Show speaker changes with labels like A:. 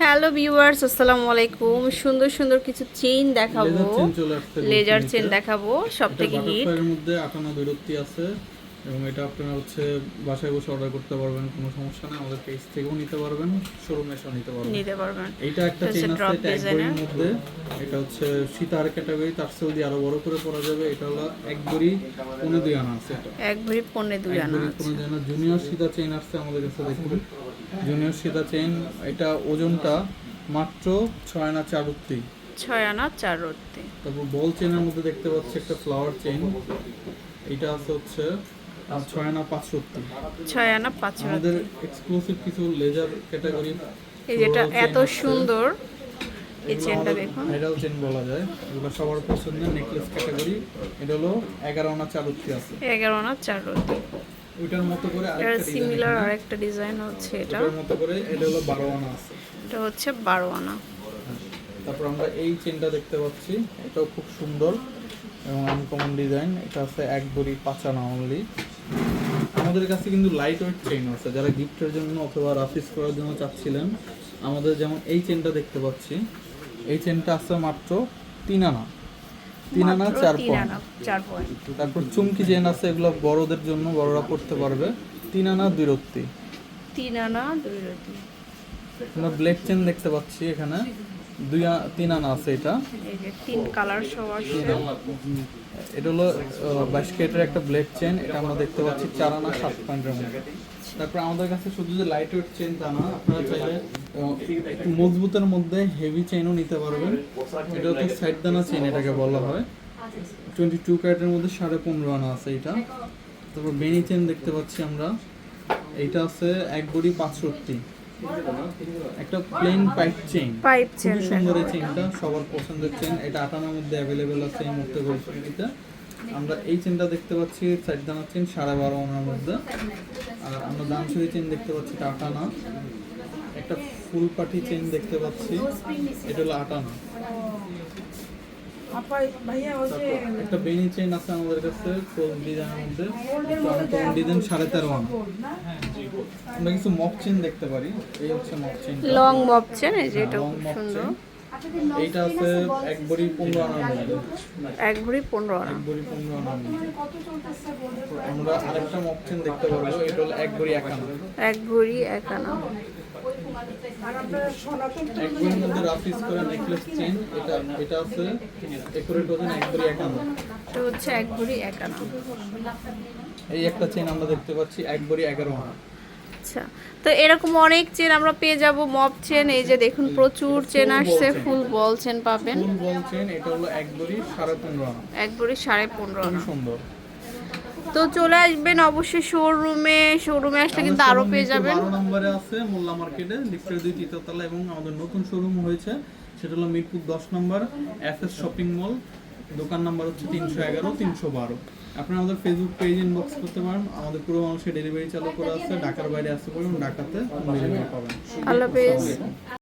A: Hello viewers আসসালামু আলাইকুম। সুন্দর সুন্দর কিছু চেইন দেখাবো।
B: লেজার। চেন
A: দেখাবো সব থেকে হিট
B: বাটারফ্লাইয়ের মধ্যে আটানা বিরক্তি আছে এবং এটা আপনারা হচ্ছে বাসায় বসে অর্ডার করতে পারবেন কোনো সমস্যা নেই। আমাদের পেজ থেকেও নিতে পারবেন শোরুমে এসেও নিতে পারবেন।
A: নিতে পারবেন।
B: একটা
A: এটা হচ্ছে
B: চেন আছে
A: এর।
B: মধ্যে। এটা হচ্ছে সীতার ক্যাটাগরি তার চেয়েও দিয়ে আরও বড় করে পড়া যাবে। এটা হলো এক বড়ি পনেরো দুই আনা আছে এটা।
A: এক ভরি পণ্যে দুই আনা আছে।
B: পনেরো দুই আনা। জুনিয়র সীতা চেইন আসছে আমাদের কাছে দেখুন। জুনিয়র সীতা চেইন এটা ওজনটা মাত্র ছয় আনা চার উত্তি
A: ছয় আনা চার রত্তি
B: তারপর বল চেনের মধ্যে দেখতে পাচ্ছি একটা ফ্লাওয়ার চেইন। এটা আছে হচ্ছে ছয় আনা পাঁচষট্টি
A: ছয় আনা পাঁচ
B: আমাদের
A: রত্তি
B: এক্সক্লুসিভ কিছু লেজার ক্যাটাগরি
A: এই যেটা এত সুন্দর এই চেনটা দেখুন।
B: ভাইরাল চেন বলা যায়। এগুলো সবার পছন্দের নেকলেস ক্যাটাগরি এটা হলো এগারো আনা চারুত্রি আছে।
A: এগারো আনা চার রত্তি
B: ওইটার মতো করে
A: এর
B: আরেকটা ডিজাইন
A: সিমিলার আরেকটা ডিজাইন হচ্ছে এটা।
B: ওটার মতো করে এটা হলো বারো আনা আছে।
A: এটা হচ্ছে বারো আনা
B: তারপর আমরা এই চেনটা দেখতে পাচ্ছি। এটাও খুব সুন্দর এবং আনকমন ডিজাইন এটা আছে এক বড়ি পাঁচ আনা অনলি আমাদের কাছে কিন্তু লাইট ওয়েট চেইন আছে। যারা গিফটের জন্য অথবা রাফিস করার জন্য চাচ্ছিলেন আমাদের যেমন এই চেনটা দেখতে পাচ্ছি। এই চেনটা আছে মাত্র তিন আনা। তিন আনা চার পয়েন্ট। তারপর চুমকি চেন আছে এগুলো বড়দের জন্য বড়রা পড়তে পারবে। তিন আনা বিরক্তি
A: তিন আনা দুই রত্তি।
B: আমরা ব্লেড চেন দেখতে পাচ্ছি এখানে। দুই তিন আনা আছে এটা।
A: তিন কালার সহ
B: এটা হলো বাইশ কেটের একটা ব্লেড চেন। এটা আমরা দেখতে পাচ্ছি চার আনা সাত পয়েন্টের মধ্যে। তারপর আমাদের কাছে শুধু যে লাইট ওয়েট চেন তা না আপনারা চাইলে একটু মজবুতের মধ্যে হেভি চেনও নিতে পারবেন। এটা হচ্ছে সাইড দানা চেন এটাকে বলা হয়। টোয়েন্টি টু ক্যারেটের মধ্যে সাড়ে পনেরো আনা আছে এটা। তারপর বেনি চেন দেখতে পাচ্ছি আমরা। এইটা আছে এক বড়ি পাঁচষট্টি। একটা plain pipe chain
A: pipe chain
B: সুন্দর এই চেনটা সবার পছন্দের চেন এটা আটানার মধ্যে অ্যাভেলেবেল আছে এই মুহূর্তে পরিস্থিতিতে আমরা এই চেনটা দেখতে পাচ্ছি সাইড দানার চেন সাড়ে বারো আনার মধ্যে। আর আমরা দামসুরি চেন দেখতে পাচ্ছি এটা আটানা একটা ফুল পাটি চেন দেখতে পাচ্ছি এটা হলো আটানা একটা বেনি চেন আছে আমাদের কাছে ডিজাইনের মধ্যে। ডিজাইন সাড়ে তেরো আনা আমরা কিছু মক চেন দেখতে পারি এই হচ্ছে mock chain
A: long mop chain এই যে এটা খুব সুন্দর।
B: এইটা আছে এক বড়ি পনেরো মধ্যে
A: এক ভরি পনেরো আনা।
B: এক বড়ি পনেরো মধ্যে আমরা আরেকটা চেন দেখতে পারব। এটা হলো এক বড়ি এক আনা।
A: এক ভরি এক আনা।
B: এক বড়ির মধ্যে রাফিস করে নেকলেস চেন এটা এটা আছে একুরেট ওজন এক বড়ি আনা।
A: হচ্ছে এক ভরি এক আনা।
B: এই একটা চেন আমরা দেখতে পাচ্ছি এক বড়ি এগারো আনা।
A: আচ্ছা তো এরকম অনেক চেন আমরা পেয়ে যাব মপ চেন এই যে দেখুন প্রচুর চেন আসছে ফুল বল চেন পাবেন।
B: ফুল বল চেন এটা হলো এক বড়ি সাড়ে পনেরো আনা।
A: এক ভরি সাড়ে পনেরো
B: খুবই
A: আনা।
B: সুন্দর।
A: তো চলে আসবেন অবশ্যই শোরুমে শোরুমে আসলে কিন্তু আরও পেয়ে যাবেন।
B: বারো নম্বরে আছে মোল্লা মার্কেটে লিফটের দুই তৃতীয়তলা এবং আমাদের নতুন শোরুম হয়েছে সেটা হলো মিরপুর দশ নম্বর এফ এস শপিং মল দোকান নাম্বার হচ্ছে তিনশো এগারো, তিনশো বারো। আপনারা আমাদের ফেসবুক পেজ ইনবক্স করতে পারেন। আমাদের পুরো মানুষের ডেলিভারি চালু করা আছে। ঢাকার বাইরে আসতে পারেন ঢাকাতে ডেলিভারি পাবেন।